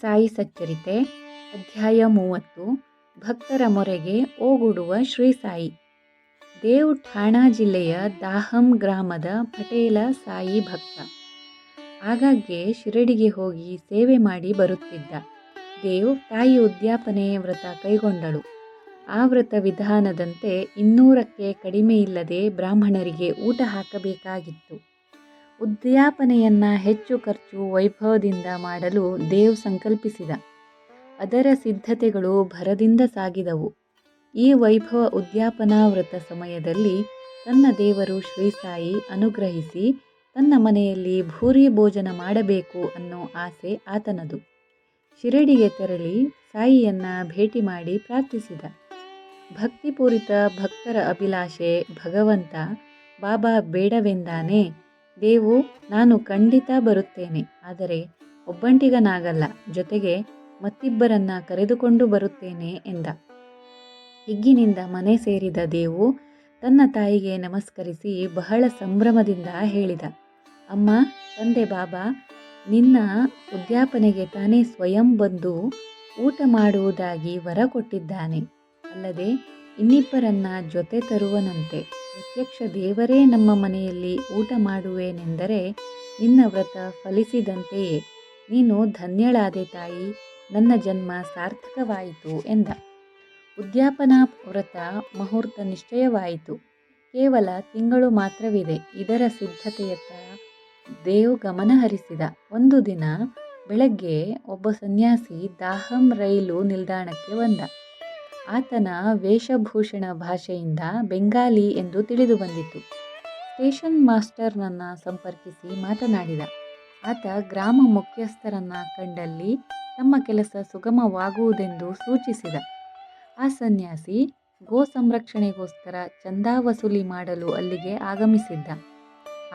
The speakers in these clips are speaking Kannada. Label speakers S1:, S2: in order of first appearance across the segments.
S1: ಸಾಯಿ ಸಚ್ಚರಿತೆ. ಅಧ್ಯಾಯ ಮೂವತ್ತು. ಭಕ್ತರ ಮೊರೆಗೆ ಓಗುಡುವ ಶ್ರೀ ಸಾಯಿ. ದೇವ್ ಠಾಣಾ ಜಿಲ್ಲೆಯ ದಾಹಂ ಗ್ರಾಮದ ಪಟೇಲ ಸಾಯಿ ಭಕ್ತ. ಆಗಾಗ್ಗೆ ಶಿರಡಿಗೆ ಹೋಗಿ ಸೇವೆ ಮಾಡಿ ಬರುತ್ತಿದ್ದ. ದೇವ್ ತಾಯಿ ಉದ್ಯಾಪನೆ ವ್ರತ ಕೈಗೊಂಡಳು. ಆ ವ್ರತ ವಿಧಾನದಂತೆ ಇನ್ನೂರಕ್ಕೆ ಕಡಿಮೆಯಿಲ್ಲದೆ ಬ್ರಾಹ್ಮಣರಿಗೆ ಊಟ ಹಾಕಬೇಕಾಗಿತ್ತು. ಉದ್ಯಾಪನೆಯನ್ನು ಹೆಚ್ಚು ಖರ್ಚು ವೈಭವದಿಂದ ಮಾಡಲು ದೇವ್ ಸಂಕಲ್ಪಿಸಿದ. ಅದರ ಸಿದ್ಧತೆಗಳು ಭರದಿಂದ ಸಾಗಿದವು. ಈ ವೈಭವ ಉದ್ಯಾಪನಾ ವ್ರತ ಸಮಯದಲ್ಲಿ ತನ್ನ ದೇವರು ಶ್ರೀ ಸಾಯಿ ಅನುಗ್ರಹಿಸಿ ತನ್ನ ಮನೆಯಲ್ಲಿ ಭೂರಿ ಭೋಜನ ಮಾಡಬೇಕು ಅನ್ನೋ ಆಸೆ ಆತನದು. ಶಿರಡಿಗೆ ತೆರಳಿ ಸಾಯಿಯನ್ನ ಭೇಟಿ ಮಾಡಿ ಪ್ರಾರ್ಥಿಸಿದ. ಭಕ್ತಿಪೂರಿತ ಭಕ್ತರ ಅಭಿಲಾಷೆ ಭಗವಂತ, ಬಾಬಾ ಬೇಡವೆಂದಾನೆ ದೇವು, ನಾನು ಖಂಡಿತ ಬರುತ್ತೇನೆ, ಆದರೆ ಒಬ್ಬಂಟಿಗನಾಗಲ್ಲ, ಜೊತೆಗೆ ಮತ್ತಿಬ್ಬರನ್ನ ಕರೆದುಕೊಂಡು ಬರುತ್ತೇನೆ ಎಂದ. ಹಿಗ್ಗಿನಿಂದ ಮನೆ ಸೇರಿದ ದೇವು ತನ್ನ ತಾಯಿಗೆ ನಮಸ್ಕರಿಸಿ ಬಹಳ ಸಂಭ್ರಮದಿಂದ ಹೇಳಿದ. ಅಮ್ಮ, ತಂದೆ ಬಾಬಾ, ನಿನ್ನ ಉದ್ಯಾಪನೆಗೆ ತಾನೇ ಸ್ವಯಂ ಬಂದು ಊಟ ಮಾಡುವುದಾಗಿ ವರ ಕೊಟ್ಟಿದ್ದಾನೆ. ಅಲ್ಲದೆ, ಇನ್ನಿಬ್ಬರನ್ನ ಜೊತೆ ತರುವನಂತೆ. ಪ್ರತ್ಯಕ್ಷ ದೇವರೇ ನಮ್ಮ ಮನೆಯಲ್ಲಿ ಊಟ ಮಾಡುವೇನೆಂದರೆ ನಿನ್ನ ವ್ರತ ಫಲಿಸಿದಂತೆಯೇ. ನೀನು ಧನ್ಯಳಾದೆ ತಾಯಿ, ನನ್ನ ಜನ್ಮ ಸಾರ್ಥಕವಾಯಿತು ಎಂದ. ಉದ್ಯಾಪನಾ ವ್ರತ ಮುಹೂರ್ತ ನಿಶ್ಚಯವಾಯಿತು. ಕೇವಲ ತಿಂಗಳು ಮಾತ್ರವಿದೆ. ಇದರ ಸಿದ್ಧತೆಯತ್ತ ದೇವ್ ಗಮನ ಹರಿಸಿದ. ಒಂದು ದಿನ ಬೆಳಗ್ಗೆ ಒಬ್ಬ ಸನ್ಯಾಸಿ ದಾಹಂ ರೈಲು ನಿಲ್ದಾಣಕ್ಕೆ ಬಂದ. ಆತನ ವೇಷಭೂಷಣ ಭಾಷೆಯಿಂದ ಬೆಂಗಾಲಿ ಎಂದು ತಿಳಿದು ಬಂದಿತು. ಸ್ಟೇಷನ್ ಮಾಸ್ಟರ್ನನ್ನು ಸಂಪರ್ಕಿಸಿ ಮಾತನಾಡಿದ. ಆತ ಗ್ರಾಮ ಮುಖ್ಯಸ್ಥರನ್ನ ಕಂಡಲ್ಲಿ ತಮ್ಮ ಕೆಲಸ ಸುಗಮವಾಗುವುದೆಂದು ಸೂಚಿಸಿದ. ಆ ಸನ್ಯಾಸಿ ಗೋ ಸಂರಕ್ಷಣೆಗೋಸ್ಕರ ಚಂದಾ ವಸೂಲಿ ಮಾಡಲು ಅಲ್ಲಿಗೆ ಆಗಮಿಸಿದ್ದ.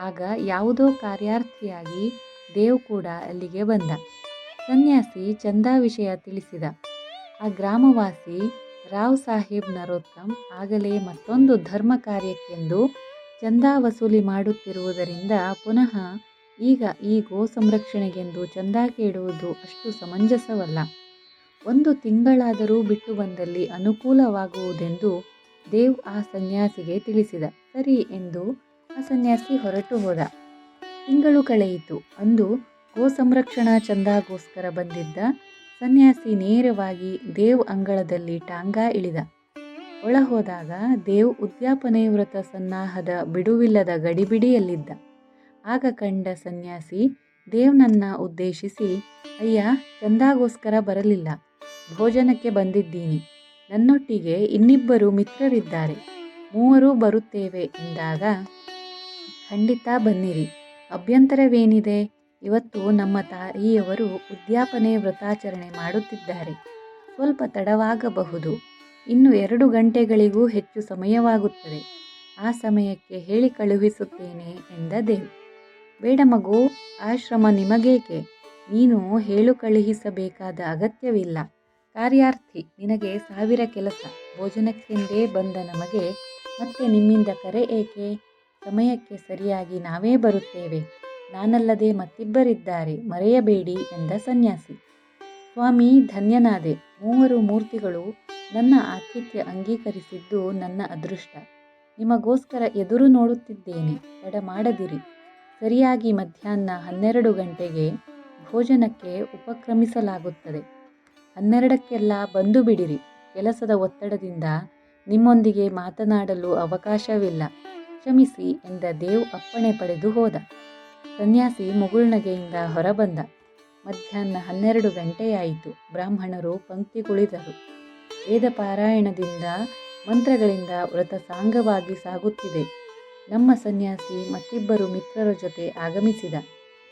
S1: ಆಗ ಯಾವುದೋ ಕಾರ್ಯಾರ್ಥಿಯಾಗಿ ದೇವ್ ಕೂಡ ಅಲ್ಲಿಗೆ ಬಂದ. ಸನ್ಯಾಸಿ ಚಂದಾ ವಿಷಯ ತಿಳಿಸಿದ. ಆ ಗ್ರಾಮವಾಸಿ ರಾವ್ ಸಾಹೇಬ್ ನರೋತ್ತಮ್ ಆಗಲೇ ಮತ್ತೊಂದು ಧರ್ಮ ಕಾರ್ಯಕ್ಕೆಂದು ಚಂದಾ ವಸೂಲಿ ಮಾಡುತ್ತಿರುವುದರಿಂದ ಪುನಃ ಈಗ ಈ ಗೋ ಸಂರಕ್ಷಣೆಗೆಂದು ಚಂದಾ ಕೇಳುವುದು ಅಷ್ಟು ಸಮಂಜಸವಲ್ಲ. ಒಂದು ತಿಂಗಳಾದರೂ ಬಿಟ್ಟು ಬಂದಲ್ಲಿ ಅನುಕೂಲವಾಗುವುದೆಂದು ದೇವ್ ಆ ಸನ್ಯಾಸಿಗೆ ತಿಳಿಸಿದ. ಸರಿ ಎಂದು ಆ ಸನ್ಯಾಸಿ ಹೊರಟು ಹೋದ. ತಿಂಗಳು ಕಳೆಯಿತು. ಅಂದು ಗೋ ಸಂರಕ್ಷಣಾ ಚಂದಾಗೋಸ್ಕರ ಬಂದಿದ್ದ ಸನ್ಯಾಸಿ ನೇರವಾಗಿ ದೇವ್ ಅಂಗಳದಲ್ಲಿ ಟಾಂಗಾ ಇಳಿದ. ಒಳಹೋದಾಗ ದೇವ್ ಉದ್ಯಾಪನೆ ವ್ರತ ಸನ್ನಾಹದ ಬಿಡುವಿಲ್ಲದ ಗಡಿಬಿಡಿಯಲ್ಲಿದ್ದ. ಆಗ ಕಂಡ ಸನ್ಯಾಸಿ ದೇವ್ನನ್ನ ಉದ್ದೇಶಿಸಿ, ಅಯ್ಯ, ಚಂದಾಗೋಸ್ಕರ ಬರಲಿಲ್ಲ. ಭೋಜನಕ್ಕೆ ಬಂದಿದ್ದೀನಿ. ನನ್ನೊಟ್ಟಿಗೆ ಇನ್ನಿಬ್ಬರು ಮಿತ್ರರಿದ್ದಾರೆ. ಮೂವರು ಬರುತ್ತೇವೆ ಎಂದಾಗ, ಖಂಡಿತ ಬನ್ನಿರಿ. ಅಭ್ಯಂತರವೇನಿದೆ? ಇವತ್ತು ನಮ್ಮ ತಾಯಿಯವರು ಉದ್ಯಾಪನೆ ವ್ರತಾಚರಣೆ ಮಾಡುತ್ತಿದ್ದಾರೆ. ಸ್ವಲ್ಪ ತಡವಾಗಬಹುದು. ಇನ್ನು ಎರಡು ಗಂಟೆಗಳಿಗೂ ಹೆಚ್ಚು ಸಮಯವಾಗುತ್ತದೆ. ಆ ಸಮಯಕ್ಕೆ ಹೇಳಿ ಕಳುಹಿಸುತ್ತೇನೆ ಎಂದ ದೇವ್. ಬೇಡ ಮಗು, ಆಶ್ರಮ ನಿಮಗೇಕೆ? ನೀನು ಹೇಳು ಕಳುಹಿಸಬೇಕಾದ ಅಗತ್ಯವಿಲ್ಲ. ಕಾರ್ಯಾರ್ಥಿ, ನಿನಗೆ ಸಾವಿರ ಕೆಲಸ. ಭೋಜನಕ್ಕೆಂದೇ ಬಂದ ನಮಗೆ ಮತ್ತೆ ನಿಮ್ಮಿಂದ ಕರೆ ಏಕೆ? ಸಮಯಕ್ಕೆ ಸರಿಯಾಗಿ ನಾವೇ ಬರುತ್ತೇವೆ. ನಾನಲ್ಲದೆ ಮತ್ತಿಬ್ಬರಿದ್ದಾರೆ, ಮರೆಯಬೇಡಿ ಎಂದ ಸನ್ಯಾಸಿ. ಸ್ವಾಮಿ, ಧನ್ಯನಾದೆ. ಮೂವರು ಮೂರ್ತಿಗಳು ನನ್ನ ಆತಿಥ್ಯ ಅಂಗೀಕರಿಸಿದ್ದು ನನ್ನ ಅದೃಷ್ಟ. ನಿಮಗೋಸ್ಕರ ಎದುರು ನೋಡುತ್ತಿದ್ದೇನೆ. ತಡ ಮಾಡದಿರಿ. ಸರಿಯಾಗಿ ಮಧ್ಯಾಹ್ನ ಹನ್ನೆರಡು ಗಂಟೆಗೆ ಭೋಜನಕ್ಕೆ ಉಪಕ್ರಮಿಸಲಾಗುತ್ತದೆ. ಹನ್ನೆರಡಕ್ಕೆಲ್ಲ ಬಂದು ಬಿಡಿರಿ. ಕೆಲಸದ ಒತ್ತಡದಿಂದ ನಿಮ್ಮೊಂದಿಗೆ ಮಾತನಾಡಲು ಅವಕಾಶವಿಲ್ಲ. ಕ್ಷಮಿಸಿ ಎಂದ ದೇವ್ ಅಪ್ಪಣೆ ಪಡೆದು ಹೋದ. ಸನ್ಯಾಸಿ ಮುಗುಳ್ನಗೆಯಿಂದ ಹೊರಬಂದ. ಮಧ್ಯಾಹ್ನ ಹನ್ನೆರಡು ಗಂಟೆಯಾಯಿತು. ಬ್ರಾಹ್ಮಣರು ಪಂಕ್ತಿ ಕುಳಿತರು ವೇದ ಪಾರಾಯಣದಿಂದ ಮಂತ್ರಗಳಿಂದ ವ್ರತ ಸಾಂಗವಾಗಿ ಸಾಗುತ್ತಿದೆ. ನಮ್ಮ ಸನ್ಯಾಸಿ ಮತ್ತಿಬ್ಬರು ಮಿತ್ರರ ಜೊತೆ ಆಗಮಿಸಿದ.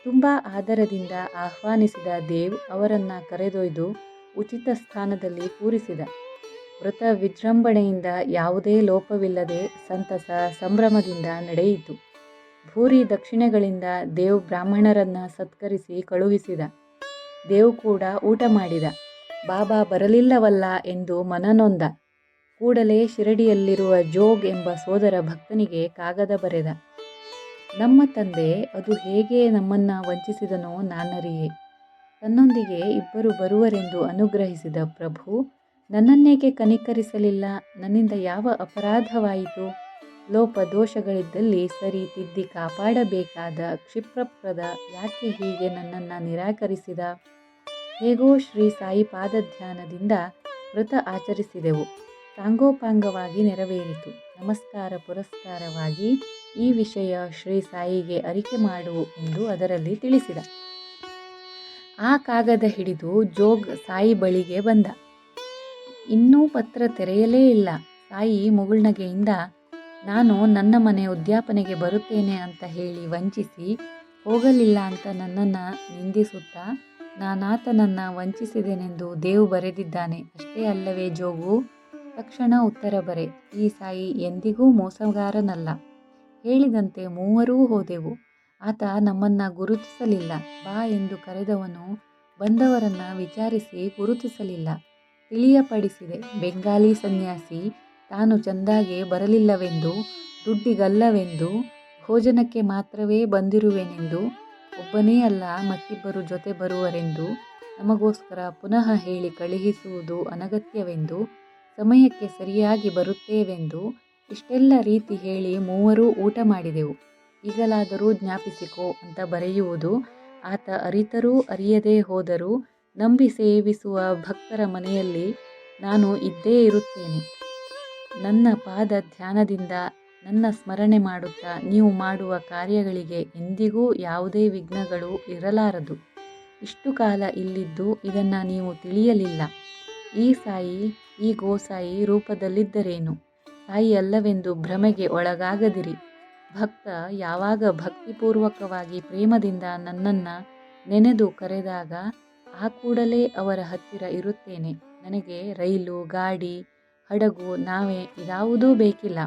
S1: ತುಂಬ ಆದರದಿಂದ ಆಹ್ವಾನಿಸಿದ ದೇವ್ ಅವರನ್ನು ಕರೆದೊಯ್ದು ಉಚಿತ ಸ್ಥಾನದಲ್ಲಿ ಕೂರಿಸಿದ. ವ್ರತ ವಿಜೃಂಭಣೆಯಿಂದ ಯಾವುದೇ ಲೋಪವಿಲ್ಲದೆ ಸಂತಸ ಸಂಭ್ರಮದಿಂದ ನಡೆಯಿತು. ಭೂರಿ ದಕ್ಷಿಣೆಗಳಿಂದ ದೇವ್ ಬ್ರಾಹ್ಮಣರನ್ನ ಸತ್ಕರಿಸಿ ಕಳುಹಿಸಿದ. ದೇವ್ ಕೂಡ ಊಟ ಮಾಡಿದ. ಬಾಬಾ ಬರಲಿಲ್ಲವಲ್ಲ ಎಂದು ಮನನೊಂದ ಕೂಡಲೇ ಶಿರಡಿಯಲ್ಲಿರುವ ಜೋಗ್ ಎಂಬ ಸೋದರ ಭಕ್ತನಿಗೆ ಕಾಗದ ಬರೆದ. ನಮ್ಮ ತಂದೆ, ಅದು ಹೇಗೆ ನಮ್ಮನ್ನು ವಂಚಿಸಿದನೋ ನಾನರಿಯೇ. ತನ್ನೊಂದಿಗೆ ಇಬ್ಬರು ಬರುವರೆಂದು ಅನುಗ್ರಹಿಸಿದ ಪ್ರಭು, ನನ್ನನ್ನೇಕೆ ಕನಿಕರಿಸಲಿಲ್ಲ? ನನ್ನಿಂದ ಯಾವ ಅಪರಾಧವಾಯಿತು? ಲೋಪದೋಷಗಳಿದ್ದಲ್ಲಿ ಸರಿ ತಿದ್ದಿ ಕಾಪಾಡಬೇಕಾದ ಕ್ಷಿಪ್ರಪ್ರದ ಯಾಕೆ ಹೀಗೆ ನನ್ನನ್ನು ನಿರಾಕರಿಸಿದ? ಹೇಗೋ ಶ್ರೀ ಸಾಯಿ ಪಾದಧ್ಯಾನದಿಂದ ವ್ರತ ಆಚರಿಸಿದೆವು. ಸಾಂಗೋಪಾಂಗವಾಗಿ ನೆರವೇರಿತು. ನಮಸ್ಕಾರ ಪುರಸ್ಕಾರವಾಗಿ ಈ ವಿಷಯ ಶ್ರೀ ಸಾಯಿಗೆ ಅರಿಕೆ ಮಾಡು ಎಂದು ಅದರಲ್ಲಿ ತಿಳಿಸಿದ. ಆ ಕಾಗದ ಹಿಡಿದು ಜೋಗ್ ಸಾಯಿ ಬಳಿಗೆ ಬಂದ. ಇನ್ನೂ ಪತ್ರ ತೆರೆಯಲೇ ಇಲ್ಲ. ಸಾಯಿ ಮುಗುಳ್ನಗೆಯಿಂದ ನಾನು ನನ್ನ ಮನೆ ಉದ್ಯಾಪನೆಗೆ ಬರುತ್ತೇನೆ ಅಂತ ಹೇಳಿ ವಂಚಿಸಿ ಹೋಗಲಿಲ್ಲ ಅಂತ ನನ್ನನ್ನು ನಿಂದಿಸುತ್ತಾ ನಾನಾತನನ್ನು ವಂಚಿಸಿದೆನೆಂದು ದೇವು ಬರೆದಿದ್ದಾನೆ. ಅಷ್ಟೇ ಅಲ್ಲವೇ ಜೋಗು, ತಕ್ಷಣ ಉತ್ತರ ಬರೆ. ಈ ಸಾಯಿ ಎಂದಿಗೂ ಮೋಸಗಾರನಲ್ಲ. ಹೇಳಿದಂತೆ ಮೂವರೂ ಹೋದೆವು. ಆತ ನಮ್ಮನ್ನು ಗುರುತಿಸಲಿಲ್ಲ. ಬಾ ಎಂದು ಕರೆದವನು ಬಂದವರನ್ನು ವಿಚಾರಿಸಿ ಗುರುತಿಸಲಿಲ್ಲ. ತಿಳಿಯಪಡಿಸಿದೆ. ಬೆಂಗಾಲಿ ಸನ್ಯಾಸಿ ತಾನು ಚಂದಾಗೆ ಬರಲಿಲ್ಲವೆಂದು, ದುಡ್ಡಿಗಲ್ಲವೆಂದು, ಭೋಜನಕ್ಕೆ ಮಾತ್ರವೇ ಬಂದಿರುವೆನೆಂದು, ಒಬ್ಬನೇ ಅಲ್ಲ ಮತ್ತಿಬ್ಬರು ಜೊತೆ ಬರುವರೆಂದು ನಮಗೋಸ್ಕರ ಪುನಃ ಹೇಳಿ ಕಳುಹಿಸುವುದು ಅನಗತ್ಯವೆಂದು, ಸಮಯಕ್ಕೆ ಸರಿಯಾಗಿ ಬರುತ್ತೇವೆಂದು ಇಷ್ಟೆಲ್ಲ ರೀತಿ ಹೇಳಿ ಮೂವರೂ ಊಟ ಮಾಡಿದೆವು. ಈಗಲಾದರೂ ಜ್ಞಾಪಿಸಿಕೋ ಅಂತ ಬರೆಯುವುದು ಆತ ಅರಿತರೂ ಅರಿಯದೇ ಹೋದರೂ ನಂಬಿ ಸೇವಿಸುವ ಭಕ್ತರ ಮನೆಯಲ್ಲಿ ನಾನು ಇದ್ದೇ ಇರುತ್ತೇನೆ. ನನ್ನ ಪಾದ ಧ್ಯಾನದಿಂದ ನನ್ನ ಸ್ಮರಣೆ ಮಾಡುತ್ತಾ ನೀವು ಮಾಡುವ ಕಾರ್ಯಗಳಿಗೆ ಎಂದಿಗೂ ಯಾವುದೇ ವಿಘ್ನಗಳು ಇರಲಾರದು. ಇಷ್ಟು ಕಾಲ ಇಲ್ಲಿದ್ದು ಇದನ್ನು ನೀವು ತಿಳಿಯಲಿಲ್ಲ. ಈ ಸಾಯಿ, ಈ ಗೋಸಾಯಿ ರೂಪದಲ್ಲಿದ್ದರೇನು? ಸಾಯಿ ಅಲ್ಲವೆಂದು ಭ್ರಮೆಗೆ ಒಳಗಾಗದಿರಿ. ಭಕ್ತ ಯಾವಾಗ ಭಕ್ತಿಪೂರ್ವಕವಾಗಿ ಪ್ರೇಮದಿಂದ ನನ್ನನ್ನು ನೆನೆದು ಕರೆದಾಗ ಆ ಕೂಡಲೇ ಅವರ ಹತ್ತಿರ ಇರುತ್ತೇನೆ. ನನಗೆ ರೈಲು, ಗಾಡಿ ಹಡಗು, ನಾವೆ ಇದಾವುದೂ ಬೇಕಿಲ್ಲ.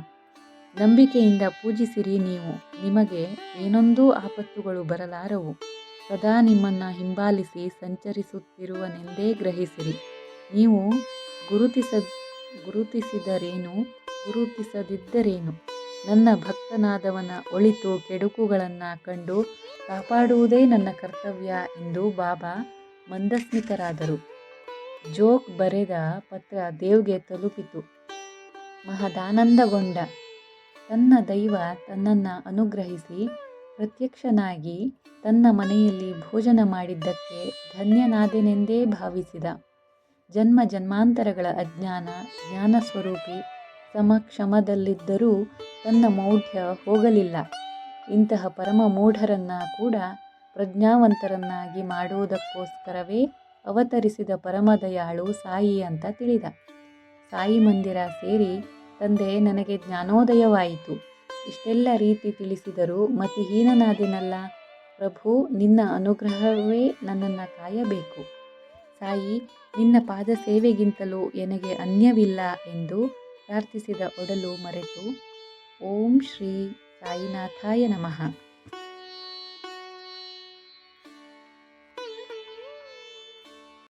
S1: ನಂಬಿಕೆಯಿಂದ ಪೂಜಿಸಿರಿ ನೀವು. ನಿಮಗೆ ಏನೊಂದೂ ಆಪತ್ತುಗಳು ಬರಲಾರವು. ಸದಾ ನಿಮ್ಮನ್ನು ಹಿಂಬಾಲಿಸಿ ಸಂಚರಿಸುತ್ತಿರುವನೆಂದೇ ಗ್ರಹಿಸಿರಿ. ನೀವು ಗುರುತಿಸ, ಗುರುತಿಸಿದರೇನು? ಗುರುತಿಸದಿದ್ದರೇನು? ನನ್ನ ಭಕ್ತನಾದವನ ಒಳಿತು ಕೆಡುಕುಗಳನ್ನು ಕಂಡು ಕಾಪಾಡುವುದೇ ನನ್ನ ಕರ್ತವ್ಯ ಎಂದು ಬಾಬಾ ಮಂದಸ್ಮಿತರಾದರು. ಜೋಗ್ ಬರೆದ ಪತ್ರ ದೇವ್ಗೆ ತಲುಪಿತು. ಮಹದಾನಂದಗೊಂಡ ತನ್ನ ದೈವ ತನ್ನನ್ನು ಅನುಗ್ರಹಿಸಿ ಪ್ರತ್ಯಕ್ಷನಾಗಿ ತನ್ನ ಮನೆಯಲ್ಲಿ ಭೋಜನ ಮಾಡಿದ್ದಕ್ಕೆ ಧನ್ಯನಾದೆನೆಂದೇ ಭಾವಿಸಿದ. ಜನ್ಮ ಜನ್ಮಾಂತರಗಳ ಅಜ್ಞಾನ, ಜ್ಞಾನ ಸ್ವರೂಪಿ ಸಮಕ್ಷಮದಲ್ಲಿದ್ದರೂ ತನ್ನ ಮೌಢ್ಯ ಹೋಗಲಿಲ್ಲ. ಇಂತಹ ಪರಮ ಮೂಢರನ್ನ ಕೂಡ ಪ್ರಜ್ಞಾವಂತರನ್ನಾಗಿ ಮಾಡುವುದಕ್ಕೋಸ್ಕರವೇ ಅವತರಿಸಿದ ಪರಮದಯಾಳು ಸಾಯಿ ಅಂತ ತಿಳಿದ. ಸಾಯಿ ಮಂದಿರ ಸೇರಿ, ತಂದೆ, ನನಗೆ ಜ್ಞಾನೋದಯವಾಯಿತು. ಇಷ್ಟೆಲ್ಲ ರೀತಿ ತಿಳಿಸಿದರೂ ಮತಿಹೀನನಾದೆನಲ್ಲ. ಪ್ರಭು, ನಿನ್ನ ಅನುಗ್ರಹವೇ ನನ್ನನ್ನು ಕಾಯಬೇಕು. ಸಾಯಿ, ನಿನ್ನ ಪಾದ ಸೇವೆಗಿಂತಲೂ ನನಗೆ ಅನ್ಯವಿಲ್ಲ ಎಂದು ಪ್ರಾರ್ಥಿಸಿದ ಒಡಲು ಮರೆತು, ಓಂ ಶ್ರೀ ಸಾಯಿನಾಥಾಯ ನಮಃ.